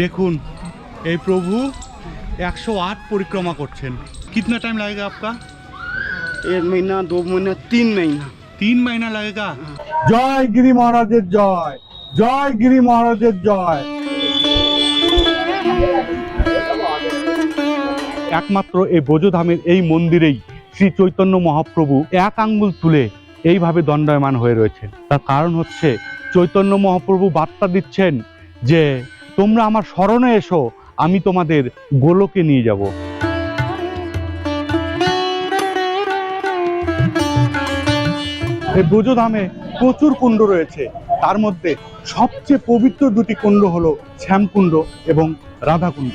দেখুন এই প্রভু একশো আট পরিক্রমা করছেন। কিতনা টাইম লাগেগা আপনার এক মহিনা দু মহিনা তিন মহিনা। তিন মহিনা লাগেগা? জয় গিরি মহারাজের জয় জয় গিরি মহারাজের জয়। একমাত্র এই বোঝধামের এই মন্দিরেই শ্রী চৈতন্য মহাপ্রভু এক আঙ্গুল তুলে এইভাবে দণ্ডায়মান হয়ে রয়েছে তার কারণ হচ্ছে চৈতন্য মহাপ্রভু বার্তা দিচ্ছেন যে তোমরা আমার স্মরণে এসো, আমি তোমাদের গোলকে নিয়ে যাব। ব্রজধামে প্রচুর কুণ্ড রয়েছে। তার মধ্যে সবচেয়ে পবিত্র দুটি কুণ্ড হলো শ্যামকুণ্ড এবং রাধাকুণ্ড।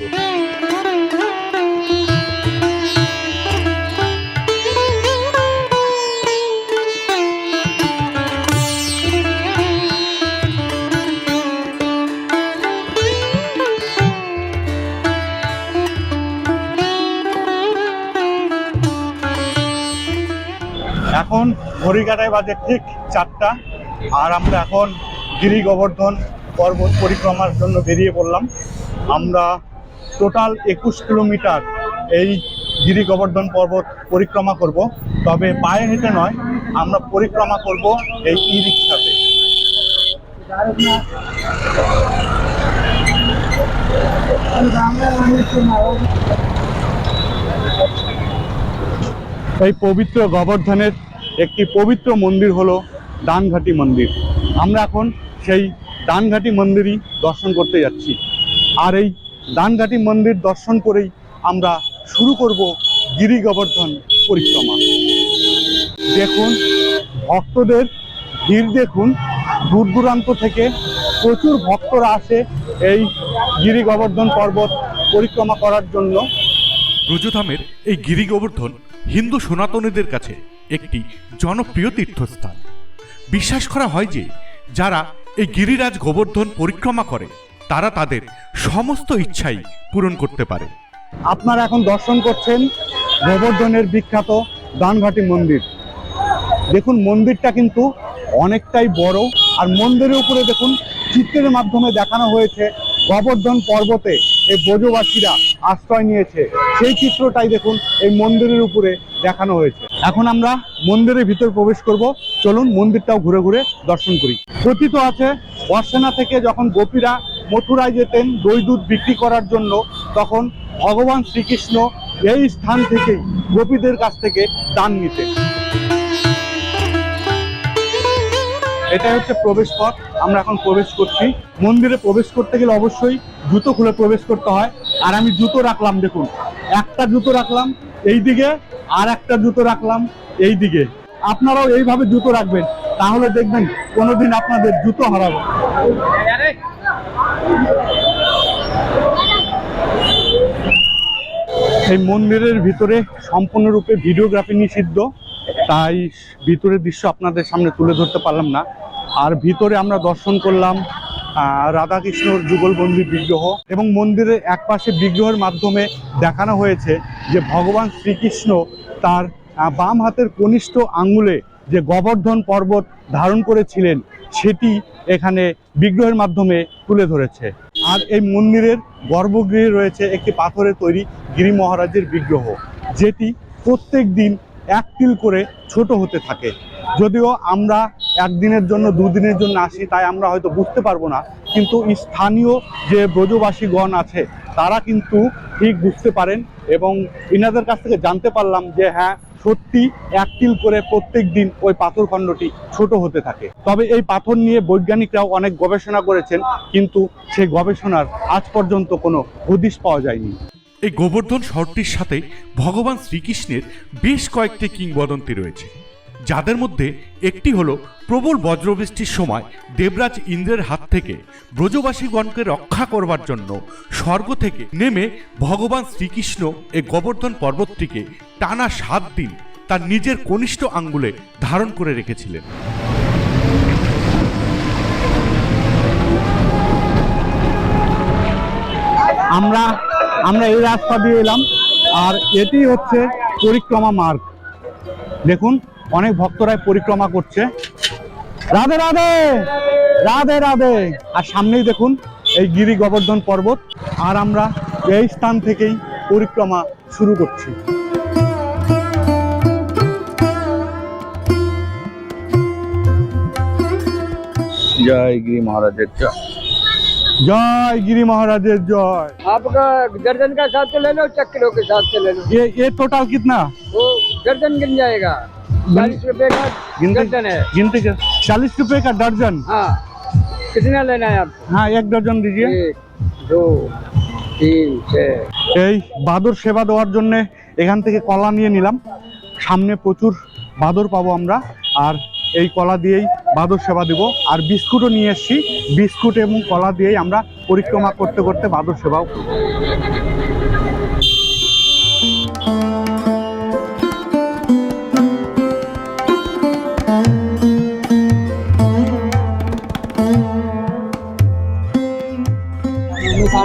এখন ঘড়িকাটায় বাজে ঠিক চারটা। আর আমরা এখন গিরি গোবর্ধন পর্বত পরিক্রমার জন্য বেরিয়ে পড়লাম। আমরা টোটাল একুশ কিলোমিটার এই গিরি গোবর্ধন পর্বত পরিক্রমা করব। তবে পায়ে হেঁটে নয়, আমরা পরিক্রমা করব এই ই রিক্সাতে এই পবিত্র গোবর্ধনের একটি পবিত্র মন্দির হলো ডানঘাটি মন্দির। আমরা এখন সেই ডানঘাটি মন্দিরই দর্শন করতে যাচ্ছি। আর এই ডানঘাটি মন্দির দর্শন করেই আমরা শুরু করব গিরি গোবর্ধন পরিক্রমা। দেখুন, ভক্তদের ভিড় দেখুন, দূর দূরান্ত থেকে প্রচুর ভক্তরা আসে এই গিরি গোবর্ধন পর্বত পরিক্রমা করার জন্য। ব্রজধামের এই গিরি গোবর্ধন হিন্দু সনাতনীদের কাছে একটি জনপ্রিয় তীর্থস্থান। বিশ্বাস করা হয় যে, যারা এই গিরিরাজ গোবর্ধন পরিক্রমা করে, তারা তাদের সমস্ত ইচ্ছাই পূরণ করতে পারে। আপনারা এখন দর্শন করছেন গোবর্ধনের বিখ্যাত দানঘাটি মন্দির। দেখুন, মন্দিরটা কিন্তু অনেকটাই বড়। আর মন্দিরের উপরে দেখুন, চিত্রের মাধ্যমে দেখানো হয়েছে গোবর্ধন পর্বতে এই ব্রজবাসীরা আশ্রয় নিয়েছে। সেই চিত্রটাই দেখুন, এই মন্দিরের উপরে দেখানো হয়েছে। এখন আমরা মন্দিরের ভিতর প্রবেশ করব। চলুন মন্দিরটাও ঘুরে ঘুরে দর্শন করি। কথিত আছে, বর্ষেনা থেকে যখন গোপীরা মথুরায় যেতেন দই দুধ বিক্রি করার জন্য, তখন ভগবান শ্রীকৃষ্ণ এই স্থান থেকেই গোপীদের কাছ থেকে দান নিতেন। এটা হচ্ছে প্রবেশ পথ, আমরা এখন প্রবেশ করছি। মন্দিরে প্রবেশ করতে গেলে অবশ্যই জুতো খুলে প্রবেশ করতে হয়। আর আমি জুতো রাখলাম, দেখুন। একটা জুতো রাখলাম, এই দিকে, আর একটা জুতো রাখলাম, এই দিকে। আপনারাও এইভাবে জুতো রাখবেন, তাহলে দেখবেন কোনোদিন আপনাদের জুতো হারাবে। এই মন্দিরের ভিতরে সম্পূর্ণরূপে ভিডিওগ্রাফি নিষিদ্ধ। তাই ভিতরের দৃশ্য আপনাদের সামনে তুলে ধরতে পারলাম না। আর ভিতরে আমরা দর্শন করলাম রাধাকৃষ্ণর যুগলবন্দি বিগ্রহ এবং মন্দিরের একপাশে বিগ্রহের মাধ্যমে দেখানো হয়েছে যে ভগবান শ্রীকৃষ্ণ তার বাম হাতের কনিষ্ঠ আঙ্গুলে যে গোবর্ধন পর্বত ধারণ করেছিলেন, সেটি এখানে বিগ্রহের মাধ্যমে তুলে ধরেছে। আর এই মন্দিরের গর্ভগৃহে রয়েছে একটি পাথরে তৈরি গিরি মহারাজের বিগ্রহ, যেটি প্রত্যেক দিন এক তিল করে ছোট হতে থাকে। যদিও আমরা একদিনের জন্য দুদিনের জন্য আসি, তাই আমরা হয়তো বুঝতে পারব না। কিন্তু স্থানীয় যে ব্রজবাসীগণ আছে, তারা কিন্তু ঠিক বুঝতে পারেন এবং ইনাদের কাছ থেকে জানতে পারলাম যে হ্যাঁ সত্যি এক তিল করে প্রত্যেক দিন ওই পাথরখণ্ডটি ছোট হতে থাকে। তবে এই পাথর নিয়ে বৈজ্ঞানিকরাও অনেক গবেষণা করেছেন, কিন্তু সেই গবেষণার আজ পর্যন্ত কোনো হদিশ পাওয়া যায়নি। এই গোবর্ধন শহরটির সাথে ভগবান শ্রীকৃষ্ণের বেশ কয়েকটি কিংবদন্তি রয়েছে। যাদের মধ্যে একটি হলো প্রবল বজ্রবৃষ্টির সময় দেবরাজ ইন্দ্রের হাত থেকে ব্রজবাসীগণকে রক্ষা করবার জন্য স্বর্গ থেকে নেমে ভগবান শ্রীকৃষ্ণ এই গোবর্ধন পর্বতটিকে টানা সাত দিন তার নিজের কনিষ্ঠ আঙ্গুলে ধারণ করে রেখেছিলেন। আমরা আমরা এই রাস্তা দিয়ে এলাম, আর এটি হচ্ছে পরিক্রমা মার্গ। দেখুন, অনেক ভক্তরাই পরিক্রমা করছে। রাধে রাধে রাধে রাধে। আর সামনেই দেখুন, এই গিরি গোবর্ধন পর্বত। আর আমরা এই স্থান থেকেই পরিক্রমা শুরু করছি। জয় গিরি মহারাজের জয়। জয় গিরি মহারাজের জয় आपका दर्जन का साथ से ले लो चक्रों के साथ से ले लो ये ये टोटल कितना वो दर्जन गिन जाएगा चालीस रुपए का गिनते दर्जन है गिनते के चालीस रुपए का दर्जन हाँ कितना लेना है आपको हाँ एक दर्जन दीजिए एक दो तीन छः এই বাদর সেবা দেওয়ার জন্য এখান থেকে কলা নিয়ে নিলাম সামনে প্রচুর বাদর পাবো আমরা আর এই কলা দিয়েই বাদর সেবা দেব। আর বিস্কুটও নিয়ে এসেছি। বিস্কুট এবং কলা দিয়েই আমরা পরিক্রমা করতে করতে বাদর সেবাও করব।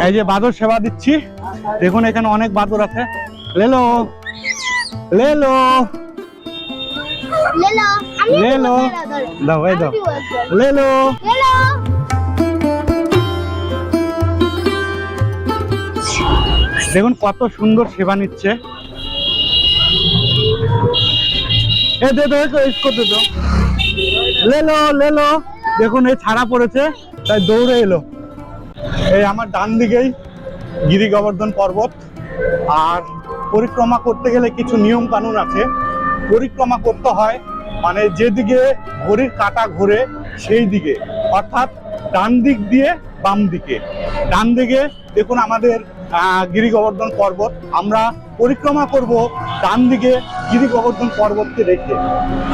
এই যে বাদর সেবা দিচ্ছি। দেখুন, এখানে অনেক বাদর আছে। লেলো। লেলো। ले লে লো দাও ভাই দাও লে লো দেখুন কত সুন্দর সেবা নিচ্ছে। এ দে দে করতে দেখুন এই ছাড়া পড়েছে তাই দৌড়ে এলো। এই আমার ডান দিকেই গিরি গোবর্ধন পর্বত। আর পরিক্রমা করতে গেলে কিছু নিয়ম কানুন আছে। পরিক্রমা করতে হয় মানে যেদিকে ঘড়ির কাঁটা ঘুরে সেই দিকে, অর্থাৎ ডান দিক দিয়ে বাম দিকে। ডান দিকে দেখুন আমাদের গিরি গোবর্ধন পর্বত। আমরা পরিক্রমা করব ডান দিকে গিরি গোবর্ধন পর্বতকে রেখে।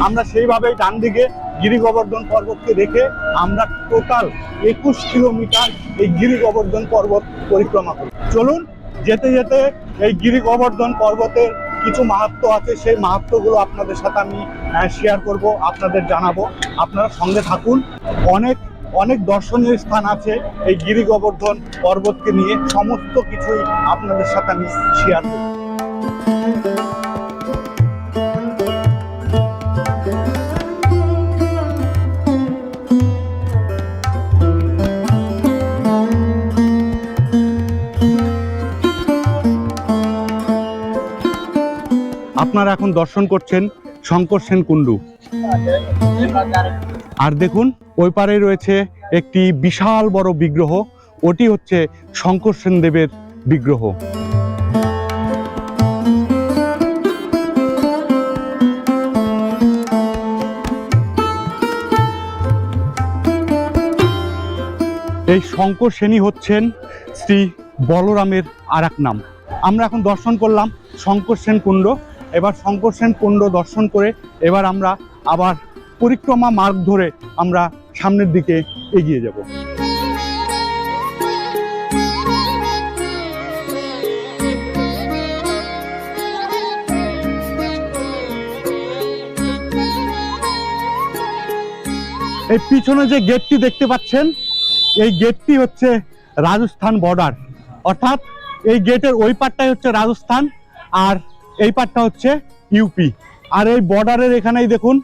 আমরা সেইভাবেই ডান দিকে গিরি গোবর্ধন পর্বতকে রেখে আমরা টোটাল একুশ কিলোমিটার এই গিরি গোবর্ধন পর্বত পরিক্রমা করি চলুন, যেতে যেতে এই গিরি গোবর্ধন পর্বতের কিছু মাহাত্ম আছে, সেই মাহাত্মগুলো আপনাদের সাথে আমি শেয়ার করব, আপনাদের জানাব। আপনারা সঙ্গে থাকুন। অনেক অনেক দর্শনীয় স্থান আছে এই গিরি গোবর্ধন পর্বতকে নিয়ে। সমস্ত কিছুই আপনাদের সাথে আমি শেয়ার করব। আপনারা এখন দর্শন করছেন শঙ্কর সেন কুণ্ডু। আর দেখুন, ওই পারে রয়েছে একটি বিশাল বড় বিগ্রহ, ওটি হচ্ছে শঙ্কর সেন দেবের বিগ্রহ। এই শঙ্কর সেনী হচ্ছেন শ্রী বলরামের আর নাম আমরা এখন দর্শন করলাম শঙ্কর সেন কুণ্ড। এবার শঙ্কর সেন কুণ্ড দর্শন করে এবার আমরা আবার পরিক্রমা মার্গ ধরে আমরা সামনের দিকে এগিয়ে যাব। এই পিছনে যে গেটটি দেখতে পাচ্ছেন, এই গেটটি হচ্ছে রাজস্থান বর্ডার। অর্থাৎ এই গেটের ওই পারটাই হচ্ছে রাজস্থান, আর এই পারটা হচ্ছে ইউপি। আর এই বর্ডারের এখানেই দেখুন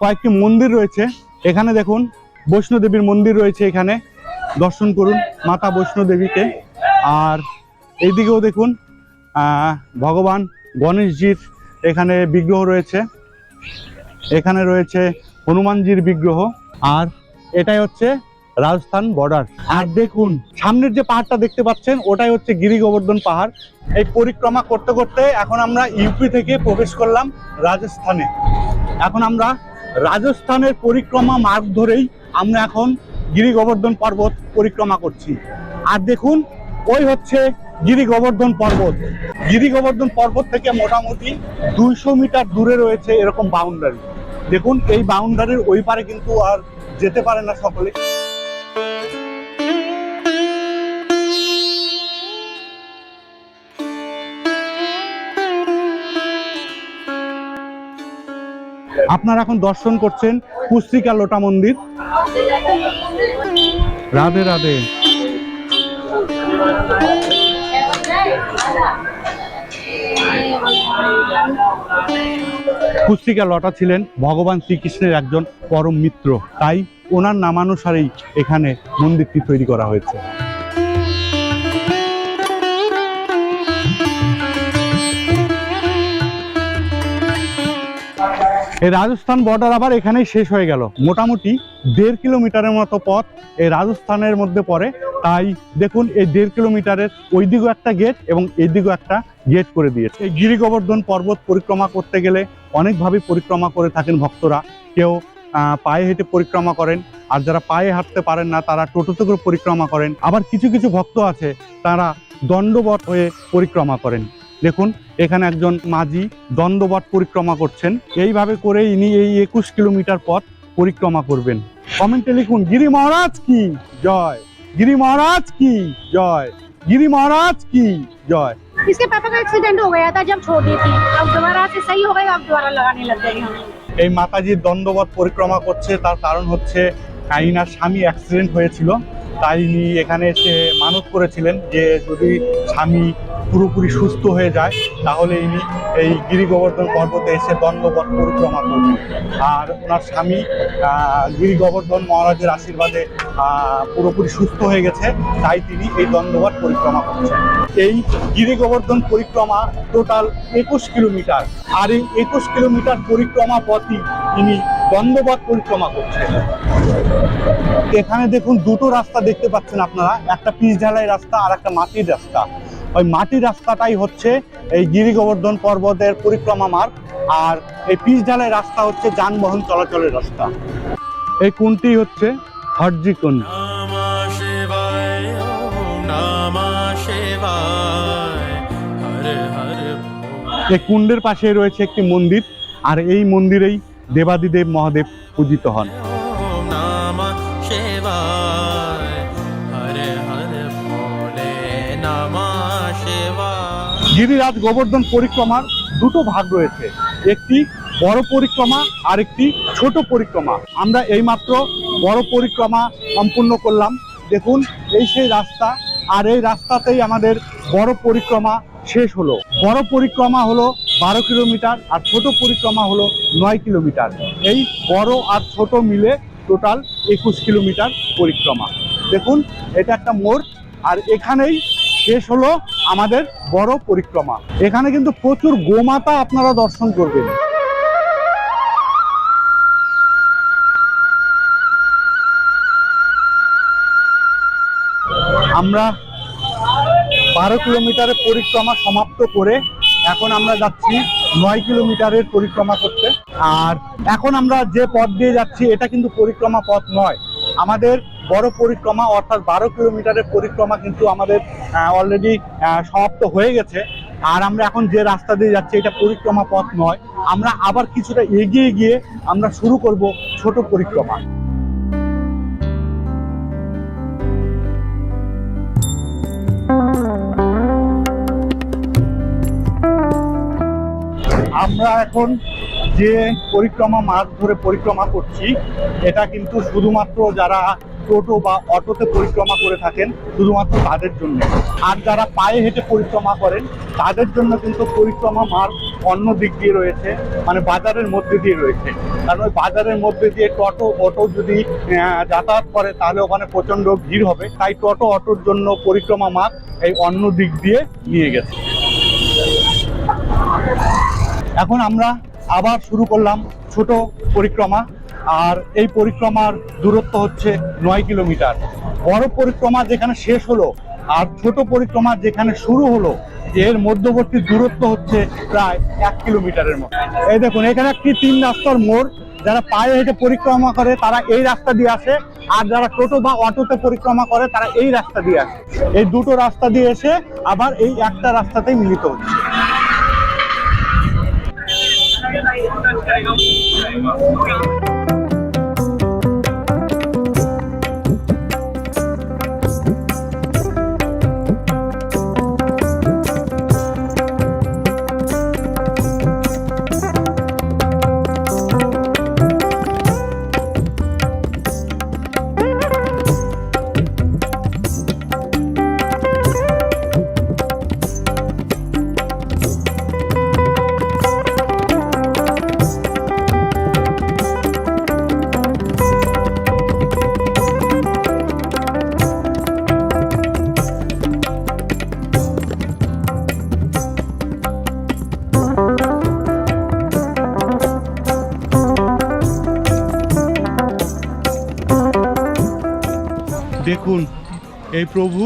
কয়েকটি মন্দির রয়েছে। এখানে দেখুন, বৈষ্ণোদেবীর মন্দির রয়েছে এখানে। দর্শন করুন মাতা বৈষ্ণোদেবীকে। আর এইদিকেও দেখুন ভগবান গণেশজির এখানে বিগ্রহ রয়েছে। এখানে রয়েছে হনুমানজির বিগ্রহ। আর এটাই হচ্ছে রাজস্থান বর্ডার আর দেখুন, সামনের যে পাহাড়টা দেখতে পাচ্ছেন, ওটাই হচ্ছে গিরি গোবর্ধন পাহাড়। এই পরিক্রমা করতে করতে এখন আমরা ইউপি থেকে প্রবেশ করলাম রাজস্থানে। এখন আমরা রাজস্থানের পরিক্রমা মার্গ ধরেই আমরা এখন গিরি গোবর্ধন পর্বত পরিক্রমা করছি। আর দেখুন, ওই হচ্ছে গিরি গোবর্ধন পর্বত। গিরি গোবর্ধন পর্বত থেকে মোটামুটি দুইশো মিটার দূরে রয়েছে এরকম বাউন্ডারি দেখুন, এই বাউন্ডারির ওই পারে কিন্তু আর যেতে পারে না সকলে। আপনারা এখন দর্শন করছেন পুস্তিকা লোটা মন্দির। রাধে রাধে। পুস্তিকা লটা ছিলেন ভগবান শ্রীকৃষ্ণের একজন পরম মিত্র। তাই ওনার নামানুসারেই এখানে মন্দিরটি তৈরি করা হয়েছে। এই রাজস্থান বর্ডার আবার এখানেই শেষ হয়ে গেল। মোটামুটি দেড় কিলোমিটারের মতো পথ এই রাজস্থানের মধ্যে পড়ে। তাই দেখুন, এই দেড় কিলোমিটারের ওই দিকেও একটা গেট এবং এই দিকেও একটা গেট করে দিয়েছে। এই গিরি গোবর্ধন পর্বত পরিক্রমা করতে গেলে অনেকভাবে পরিক্রমা করে থাকেন ভক্তরা। কেউ পায়ে হেঁটে পরিক্রমা করেন, আর যারা পায়ে হাঁটতে পারেন না, তারা টোটোতে করে পরিক্রমা করেন। আবার কিছু কিছু ভক্ত আছে, তারা দণ্ডবট হয়ে পরিক্রমা করেন। দেখুন এখানে একজন মাঝি দণ্ডবট পরিক্রমা করছেন এইভাবে করে ইনি এই একুশ কিলোমিটার পথ পরিক্রমা করবেন কমেন্টে লিখুন গিরি মহারাজ কি জয় গিরি মহারাজ কি জয় গিরি মহারাজ কি জয় इसके पापा का एक्सीडेंट हो गया था जब छोटी थी अब दोबारा से सही हो गई अब दोबारा लगाने लग गई हम এই মাতাজির দণ্ডবত পরিক্রমা করছে তার কারণ হচ্ছে আহ, ইনার স্বামী অ্যাক্সিডেন্ট হয়েছিল তাই ইনি এখানে এসে মানত করেছিলেন যে যদি স্বামী পুরোপুরি সুস্থ হয়ে যায়, তাহলে ইনি এই গিরি গোবর্ধন পর্বতে এসে দণ্ডবত পরিক্রমা করবেন। আর ওনার স্বামী গিরি গোবর্ধন মহারাজের আশীর্বাদে পুরোপুরি সুস্থ হয়ে গেছে, তাই তিনি এই দণ্ডবত পরিক্রমা করছেন। এই গিরি গোবর্ধন পরিক্রমা টোটাল একুশ কিলোমিটার। আর এই একুশ কিলোমিটার পরিক্রমা পথই ইনি দণ্ডবত পরিক্রমা করছেন। এখানে দেখুন দুটো রাস্তা দেখতে পাচ্ছেন আপনারা, একটা পিচ ঢালাই রাস্তা আর একটা মাটির রাস্তা। ওই মাটির রাস্তাটাই হচ্ছে এই গিরি গোবর্ধন পর্বতের পরিক্রমা মার্গ আর এই পিচ ঢালাই রাস্তা হচ্ছে যানবাহন চলাচলের রাস্তা। এই কোনটি হচ্ছে হরজি Bol. এই কুণ্ডের পাশে রয়েছে একটি মন্দির আর এই মন্দিরেই দেবাদিদেব মহাদেব পূজিত হন। গিরিরাজ গোবর্ধন পরিক্রমার দুটো ভাগ রয়েছে, একটি বড় পরিক্রমা আর একটি ছোট পরিক্রমা। আমরা এইমাত্র বড় পরিক্রমা সম্পূর্ণ করলাম। দেখুন, এই সেই রাস্তা, আর এই রাস্তাতেই আমাদের বড় পরিক্রমা শেষ হলো। বড় পরিক্রমা হলো বারো কিলোমিটার আর ছোট পরিক্রমা হলো নয় কিলোমিটার। এই বড় আর ছোট মিলে টোটাল একুশ কিলোমিটার পরিক্রমা। দেখুন, এটা একটা মোড়, আর এখানেই শেষ হলো আমাদের বড় পরিক্রমা। এখানে কিন্তু প্রচুর গোমাতা আপনারা দর্শন করবেন। আমরা বারো কিলোমিটারের পরিক্রমা সমাপ্ত করে এখন আমরা যাচ্ছি নয় কিলোমিটারের পরিক্রমা করতে। আর এখন আমরা যে পথ দিয়ে যাচ্ছি, এটা কিন্তু পরিক্রমা পথ নয়। আমাদের বড় পরিক্রমা অর্থাৎ বারো কিলোমিটারের পরিক্রমা কিন্তু আমাদের অলরেডি সমাপ্ত হয়ে গেছে। আর আমরা এখন যে রাস্তা দিয়ে যাচ্ছি, এটা পরিক্রমা পথ নয়। আমরা আবার কিছুটা এগিয়ে গিয়ে আমরা শুরু করব ছোট পরিক্রমা। আমরা এখন যে পরিক্রমা মার্গ ধরে পরিক্রমা করছি, এটা কিন্তু শুধুমাত্র যারা টোটো বা অটোতে পরিক্রমা করে থাকেন, শুধুমাত্র তাদের জন্য। আর যারা পায়ে হেঁটে পরিক্রমা করেন, তাদের জন্য কিন্তু পরিক্রমা মার্গ অন্য দিক দিয়ে রয়েছে মানে বাজারের মধ্যে দিয়ে রয়েছে। কারণ ওই বাজারের মধ্যে দিয়ে টোটো, অটো যদি যাতায়াত করে, তাহলে ওখানে প্রচণ্ড ভিড় হবে। তাই টোটো, অটোর জন্য পরিক্রমা মার্গ এই অন্য দিক দিয়ে নিয়ে গেছে। এখন আমরা আবার শুরু করলাম ছোট পরিক্রমা। আর এই পরিক্রমার দূরত্ব হচ্ছে নয় কিলোমিটার। বড় পরিক্রমা যেখানে শেষ হলো আর ছোট পরিক্রমা যেখানে শুরু হলো, এর মধ্যবর্তী দূরত্ব হচ্ছে প্রায় এক কিলোমিটারের মতো। এই দেখুন, এখানে একটি তিন রাস্তার মোড়। যারা পায়ে হেঁটে পরিক্রমা করে, তারা এই রাস্তা দিয়ে আসে। আর যারা টোটো বা অটোতে পরিক্রমা করে, তারা এই রাস্তা দিয়ে আসে। এই দুটো রাস্তা দিয়ে এসে আবার এই একটা রাস্তাতেই মিলিত হচ্ছে। 下一个とうご。এই প্রভু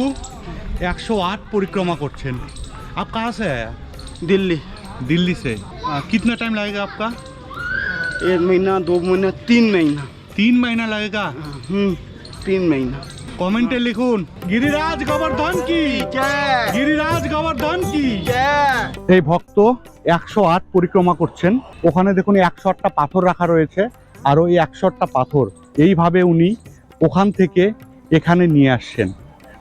একশো আট পরিক্রমা করছেন। আপ कहाँ দিল্লি। দিল্লি दिल्ली दिल्ली টাইম লাগে আপনার এক মহিনা দু মহিনা তিন दो তিন মাইনা লাগে হুম তিন মহিনা। কমেন্টে লিখুন গিরিরাজ গোবর্ধন কি? গিরিরাজ গোবর্ধন কি? এই ভক্ত একশো আট পরিক্রমা করছেন। ওখানে দেখুন একশো আটটা পাথর রাখা রয়েছে আর ওই একশো আটটা পাথর এইভাবে উনি ওখান থেকে এখানে নিয়ে আসছেন।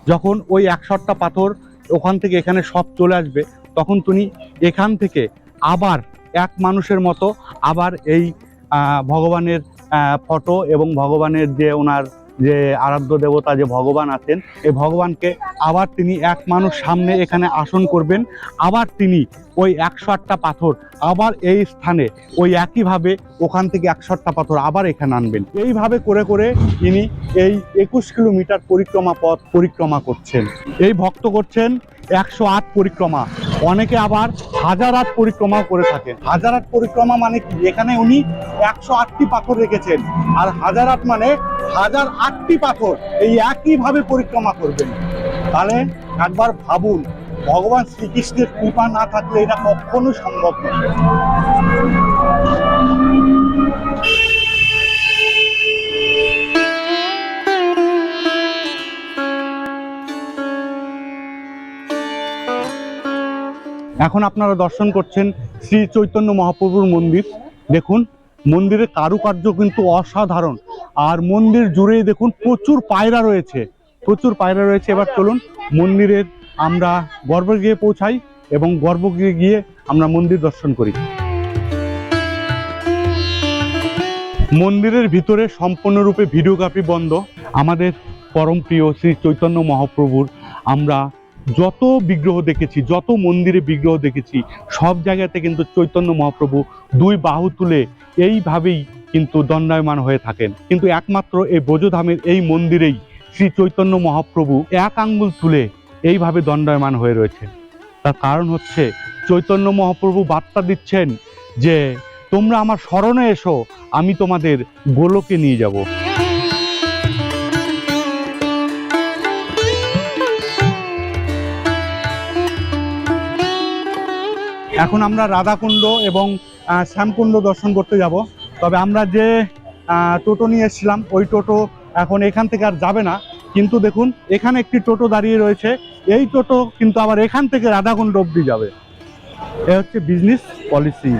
যখন ওই একশো আটটা পাথর ওখান থেকে এখানে সব চলে আসবে, তখন তুমি এখান থেকে আবার এক মানুষের মতো আবার এই ভগবানের ফটো এবং ভগবানের যে ওনার যে আরাধ্য দেবতা যে ভগবান আছেন, এই ভগবানকে আবার তিনি এক মানুষ সামনে এখানে আসন করবেন, আবার তিনি ওই একশো আটটা পাথর আবার এই স্থানে ওই একইভাবে ওখান থেকে একশো আটটা পাথর আবার এখানে আনবেন। এইভাবে করে করে তিনি এই একুশ কিলোমিটার পরিক্রমা পথ পরিক্রমা করছেন। এই ভক্ত করছেন একশো আট পরিক্রমা। অনেকে আবার হাজার আট পরিক্রমা করে থাকেন। হাজার আট পরিক্রমা মানে কি? এখানে উনি একশো আটটি পাথর রেখেছেন। আর হাজার আট মানে হাজার আটটি পাথর। এই একইভাবে পরিক্রমা করবেন। তাহলে একবার ভাবুন, ভগবান শ্রীকৃষ্ণের কৃপা না থাকলে এটা কখনো সম্ভব নয়। এখন আপনারা দর্শন করছেন শ্রী চৈতন্য মহাপ্রভুর মন্দির। দেখুন, মন্দিরের কারুকার্য কিন্তু অসাধারণ। আর মন্দির জুড়েই দেখুন, প্রচুর পায়রা রয়েছে। প্রচুর পায়রা রয়েছে। এবার চলুন, মন্দিরের আমরা গর্ভগৃহে পৌঁছাই এবং গর্ভগৃহে গিয়ে আমরা মন্দির দর্শন করি। মন্দিরের ভিতরে সম্পূর্ণরূপে ভিডিওগ্রাফি বন্ধ। আমাদের পরম প্রিয় শ্রী চৈতন্য মহাপ্রভুর আমরা যত বিগ্রহ দেখেছি, যত মন্দিরে বিগ্রহ দেখেছি, সব জায়গাতে কিন্তু চৈতন্য মহাপ্রভু দুই বাহু তুলে এইভাবেই কিন্তু দণ্ডায়মান হয়ে থাকেন। কিন্তু একমাত্র এই বোঝধামের এই মন্দিরেই শ্রী চৈতন্য মহাপ্রভু এক আঙ্গুল তুলে এইভাবে দণ্ডায়মান হয়ে রয়েছে তার কারণ হচ্ছে, চৈতন্য মহাপ্রভু বার্তা দিচ্ছেন যে, তোমরা আমার স্মরণে এসো, আমি তোমাদের গোলকে নিয়ে যাব। এখন আমরা রাধাকুণ্ড এবং শ্যামকুণ্ড দর্শন করতে যাব। তবে আমরা যে টোটো নিয়ে এসেছিলাম, ওই টোটো এখন এখান থেকে আর যাবে না। কিন্তু দেখুন, এখানে একটি টোটো দাঁড়িয়ে রয়েছে। এই টোটো কিন্তু আবার এখান থেকে রাধাকুণ্ড অব্দি যাবে। এ হচ্ছে বিজনেস পলিসি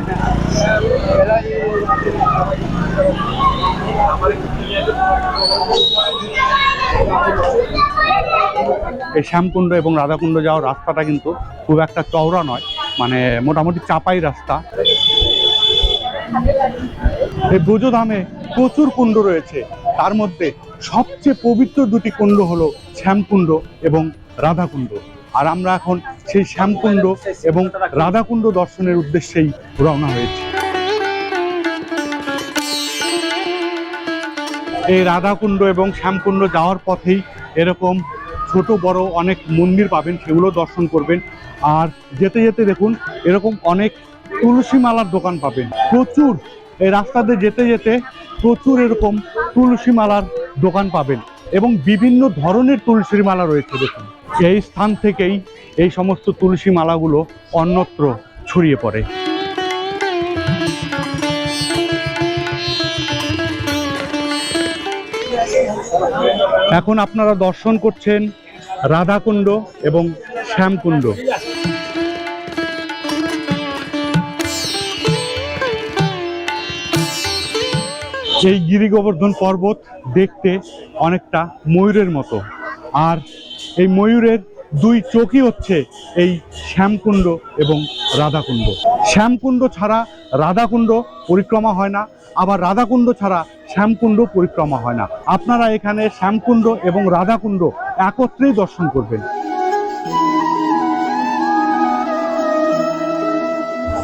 এই শ্যামকুণ্ড এবং রাধাকুণ্ড যাওয়ার রাস্তাটা কিন্তু খুব একটা চওড়া নয় মানে মোটামুটি চাপাই রাস্তা। এই ব্রজধামে প্রচুর কুণ্ড রয়েছে। তার মধ্যে সবচেয়ে পবিত্র দুটি কুণ্ড হলো শ্যামকুণ্ড এবং রাধাকুণ্ড। আর আমরা এখন সেই শ্যামকুণ্ড এবং রাধাকুণ্ড দর্শনের উদ্দেশ্যেই রওনা হয়েছি। এই রাধাকুণ্ড এবং শ্যামকুণ্ড যাওয়ার পথেই এরকম ছোট, বড় অনেক মন্দির পাবেন, সেগুলো দর্শন করবেন। আর যেতে যেতে দেখুন, এরকম অনেক তুলসী মালার দোকান পাবেন। প্রচুর, এই রাস্তাতে যেতে যেতে প্রচুর এরকম তুলসী মালার দোকান পাবেন এবং বিভিন্ন ধরনের তুলসীর মালা রয়েছে দেখুন। এই স্থান থেকেই এই সমস্ত তুলসী মালাগুলো অন্যত্র ছড়িয়ে পড়ে। এখন আপনারা দর্শন করছেন রাধাকুণ্ড এবং শ্যামকুণ্ড। এই গিরি গোবর্ধন পর্বত দেখতে অনেকটা ময়ূরের মতো। আর এই ময়ূরের দুই চোখই হচ্ছে এই শ্যামকুণ্ড এবং রাধাকুণ্ড। শ্যামকুণ্ড ছাড়া রাধাকুণ্ড পরিক্রমা হয় না আবার রাধাকুণ্ড ছাড়া শ্যামকুণ্ড পরিক্রমা হয় না। আপনারা এখানে শ্যামকুণ্ড এবং রাধাকুণ্ড একত্রেই দর্শন করবেন।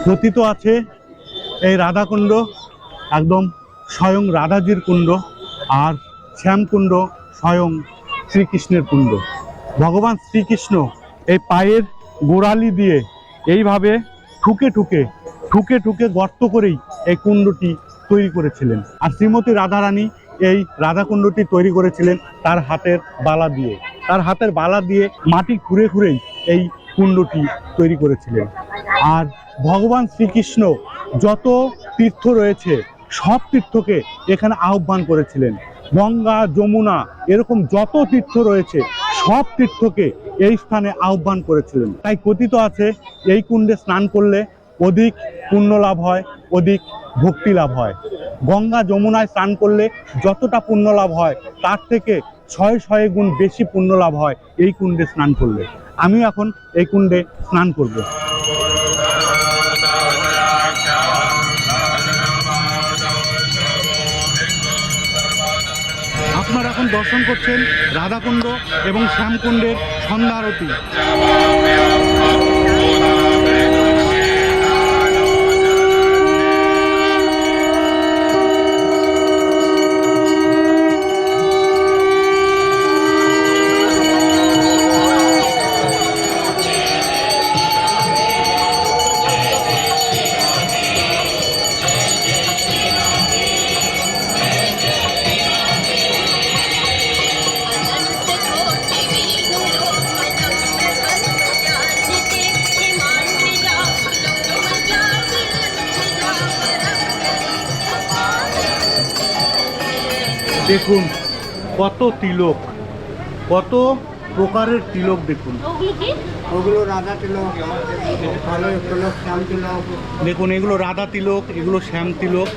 কথিত আছে, এই রাধাকুণ্ড একদম স্বয়ং রাধাজির কুণ্ড আর শ্যামকুণ্ড স্বয়ং শ্রীকৃষ্ণের কুণ্ড। ভগবান শ্রীকৃষ্ণ এই পায়ের গোড়ালি দিয়ে এইভাবে ঠুকে ঠুকে ঠুকে ঠুকে গর্ত করেই এই কুণ্ডটি তৈরি করেছিলেন। আর শ্রীমতী রাধারানী এই রাধাকুণ্ডটি তৈরি করেছিলেন তার হাতের বালা দিয়ে। তার হাতের বালা দিয়ে মাটি খুঁড়ে খুঁড়েই এই কুণ্ডটি তৈরি করেছিলেন। আর ভগবান শ্রীকৃষ্ণ যত তীর্থ রয়েছে, সব তীর্থকে এখানে আহ্বান করেছিলেন। গঙ্গা, যমুনা, এরকম যত তীর্থ রয়েছে, সব তীর্থকে এই স্থানে আহ্বান করেছিলেন। তাই কথিত আছে, এই কুণ্ডে স্নান করলে অধিক পুণ্য লাভ হয়, অধিক ভক্তি লাভ হয়। গঙ্গা যমুনায় স্নান করলে যতটা পুণ্য লাভ হয়, তার থেকে ছয় ছয় গুণ বেশি পুণ্য লাভ হয় এই কুণ্ডে স্নান করলে। আমি এখন এই কুণ্ডে স্নান করব। আপনারা এখন দর্শন করছেন রাধাকুণ্ড এবং শ্যামকুণ্ডের সন্ধ্যা আরতি দেখুন কত তিলক কত প্রকারের তিলক দেখুন। ওগুলো রাধা তিলক তিলক শ্যাম তিলক। দেখুন এগুলো রাধা তিলক এগুলো শ্যাম তিলক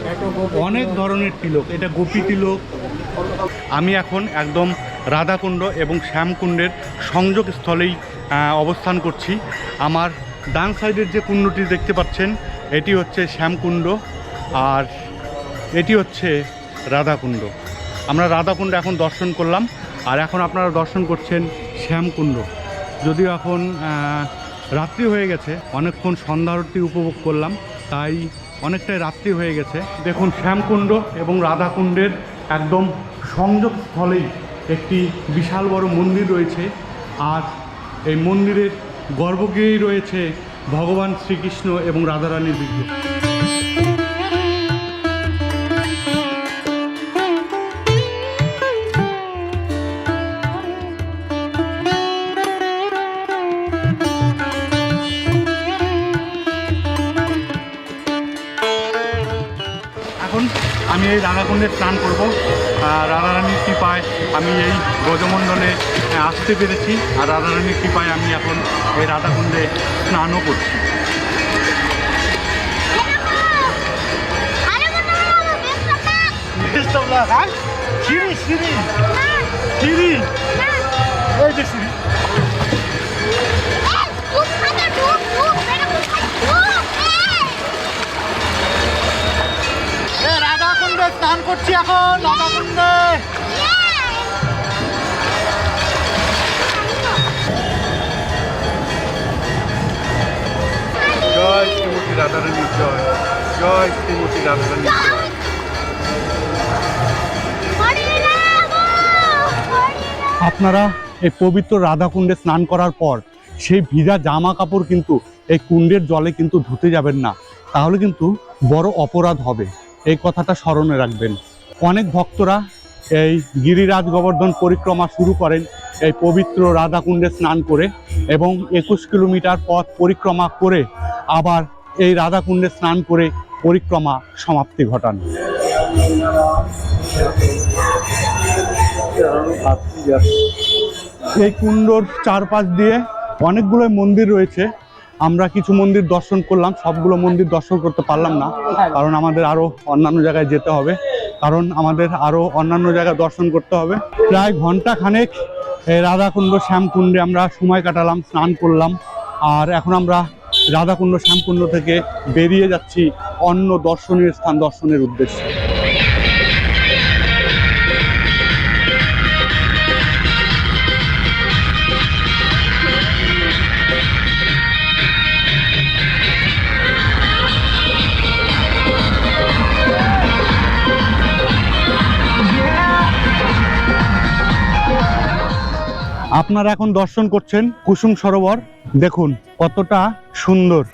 অনেক ধরনের তিলক। এটা গোপী তিলক। আমি এখন একদম রাধাকুণ্ড এবং শ্যামকুণ্ডের সংযোগ স্থলেই অবস্থান করছি। আমার ডান সাইডের যে কুণ্ডটি দেখতে পাচ্ছেন এটি হচ্ছে শ্যামকুণ্ড আর এটি হচ্ছে রাধাকুণ্ড। আমরা রাধাকুণ্ড এখন দর্শন করলাম, আর এখন আপনারা দর্শন করছেন শ্যামকুণ্ড। যদিও এখন রাত্রি হয়ে গেছে, অনেকক্ষণ সন্ধ্যা আরতি উপভোগ করলাম, তাই অনেকটাই রাত্রি হয়ে গেছে। দেখুন শ্যামকুণ্ড এবং রাধাকুণ্ডের একদম সংযোগ স্থলেই একটি বিশাল বড় মন্দির রয়েছে, আর এই মন্দিরের গর্ভগৃহেই রয়েছে ভগবান শ্রীকৃষ্ণ এবং রাধারানীর বিগ্রহ। এই রাধাকুণ্ডে স্নান করব রাধারানীর কৃপায় আমি এই ব্রজমণ্ডলে আসতে পেরেছি আর রাধারানীর কৃপায় আমি এখন এই রাধাকুণ্ডে স্নানও করছি সিঁড়ি সিঁড়ি যে স্নান করছি এখন জয় শ্রীমতী রাধারানী জয়। জয় শ্রীমতী রাধারানী জয়। আপনারা এই পবিত্র রাধাকুণ্ডে স্নান করার পর সেই ভিজা জামা কাপড় কিন্তু এই কুণ্ডের জলে কিন্তু ধুতে যাবেন না। তাহলে কিন্তু বড় অপরাধ হবে। এই কথাটা স্মরণে রাখবেন। অনেক ভক্তরা এই গিরিরাজ গোবর্ধন পরিক্রমা শুরু করেন এই পবিত্র রাধাকুণ্ডে স্নান করে এবং একুশ কিলোমিটার পথ পরিক্রমা করে আবার এই রাধাকুণ্ডে স্নান করে পরিক্রমা সমাপ্তি ঘটান। এই কুণ্ডর চারপাশ দিয়ে অনেকগুলো মন্দির রয়েছে। আমরা কিছু মন্দির দর্শন করলাম, সবগুলো মন্দির দর্শন করতে পারলাম না, কারণ আমাদের আরও অন্যান্য জায়গায় যেতে হবে, কারণ আমাদের আরও অন্যান্য জায়গায় দর্শন করতে হবে। প্রায় ঘণ্টা খানেক রাধাকুণ্ড, শ্যামকুণ্ডে আমরা সময় কাটালাম, স্নান করলাম, আর এখন আমরা রাধাকুণ্ড, শ্যামকুণ্ড থেকে বেরিয়ে যাচ্ছি অন্য দর্শনীয় স্থান, দর্শনের উদ্দেশ্যে। আপনারা এখন দর্শন করছেন কুসুম সরোবর। দেখুন কতটা সুন্দর।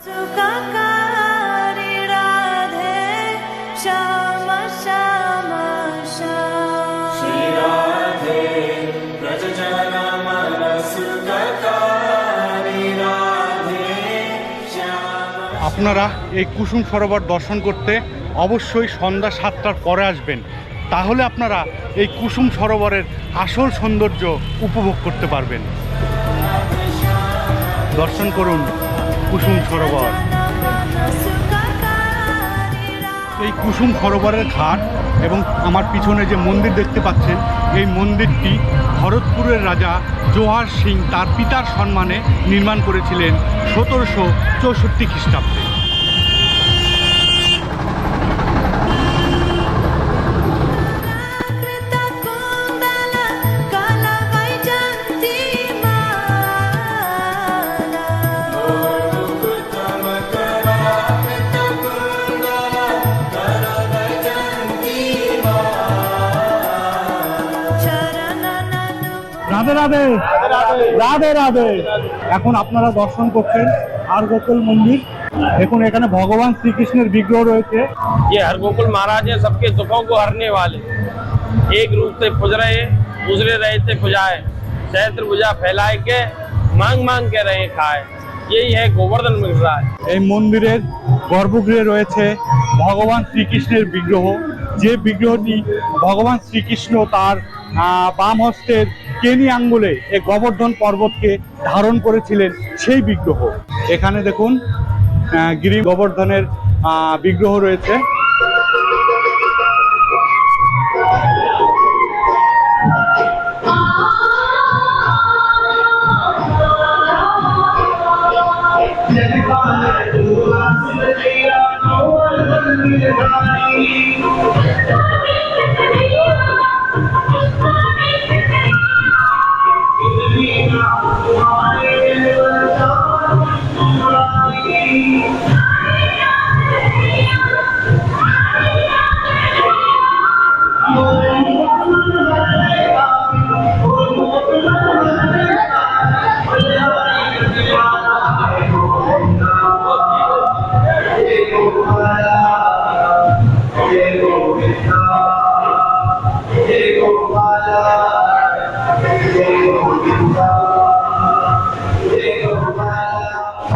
আপনারা এই কুসুম সরোবর দর্শন করতে অবশ্যই সন্ধ্যা সাতটার পরে আসবেন। তাহলে আপনারা এই কুসুম সরোবরের আসল সৌন্দর্য উপভোগ করতে পারবেন। দর্শন করুন কুসুম সরোবর। এই কুসুম সরোবরের ঘাট এবং আমার পিছনে যে মন্দির দেখতে পাচ্ছেন, এই মন্দিরটি ভরতপুরের রাজা জোহার সিং তার পিতার সম্মানে নির্মাণ করেছিলেন সতেরোশো চৌষট্টি খ্রিস্টাব্দে। রাধে রাধে এখন আপনারা দর্শন করছেন আর গোকুল মন্দির দেখুন এখানে ভগবান শ্রীকৃষ্ণের বিগ্রহ রয়েছে ये हरगोकुल महाराज है सबके दुखों को हरने वाले एक रूप से खुज रहे दूसरे रहे थे खुजाए सहस्त्र भुजा फैलाए के मांग मांग के रहे खाए यही है गोवर्धन मिल रहा है এই মন্দিরের গর্ভগৃহে রয়েছে ভগবান শ্রীকৃষ্ণের বিগ্রহ যে বিগ্রহটি ভগবান শ্রীকৃষ্ণ তার আহ, বাম হস্তের কেনি আঙ্গুলে এই গোবর্ধন পর্বতকে ধারণ করেছিলেন সেই বিগ্রহ। এখানে দেখুন গিরি গোবর্ধনের বিগ্রহ রয়েছে।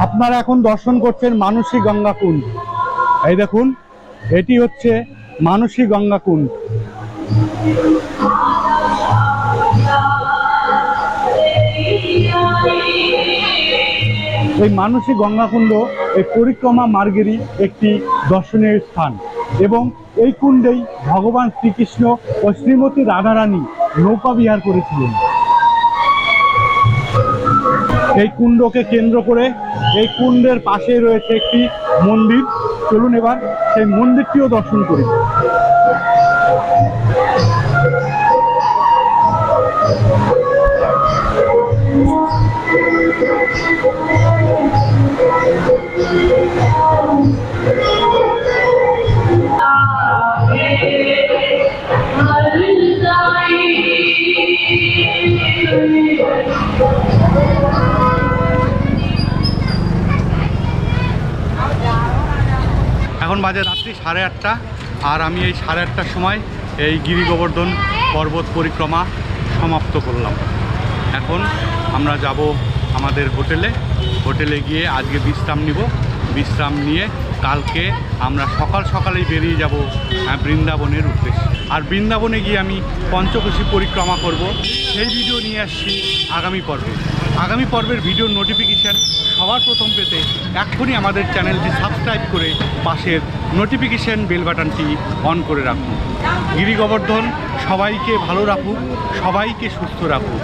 আপনারা এখন দর্শন করছেন মানসী গঙ্গা কুণ্ড এই দেখুন, এটি হচ্ছে মানসী গঙ্গা কুণ্ড এই মানসী গঙ্গাকুণ্ড, এই পরিক্রমা মার্গেরই একটি দর্শনীয় স্থান এবং এই কুণ্ডেই ভগবান শ্রীকৃষ্ণ ও শ্রীমতী রাধারানী নৌকা বিহার করেছিলেন। এই কুণ্ডকে কেন্দ্র করে এই কুণ্ডের পাশে রয়েছে একটি মন্দির। চলুন এবার সেই মন্দিরটিও দর্শন করি। এখন বাজে রাত্রি সাড়ে আটটা, আর আমি এই সাড়ে আটটার সময় এই গিরি গোবর্ধন পর্বত পরিক্রমা সমাপ্ত করলাম। এখন আমরা যাব আমাদের হোটেলে। হোটেলে গিয়ে আজকে বিশ্রাম নিব। বিশ্রাম নিয়ে কালকে আমরা সকাল সকালেই বেরিয়ে যাব বৃন্দাবনের উদ্দেশ্যে। আর বৃন্দাবনে গিয়ে আমি পঞ্চকোশী পরিক্রমা করব। সেই ভিডিও নিয়ে আসছি আগামী পর্বে। আগামী পর্বের ভিডিওর নোটিফিকেশান সবার প্রথম পেতে এখনই আমাদের চ্যানেলটি সাবস্ক্রাইব করে পাশের নোটিফিকেশান বেল বাটনটি অন করে রাখুন। গিরি গোবর্ধন সবাইকে ভালো রাখুক, সবাইকে সুস্থ রাখুক।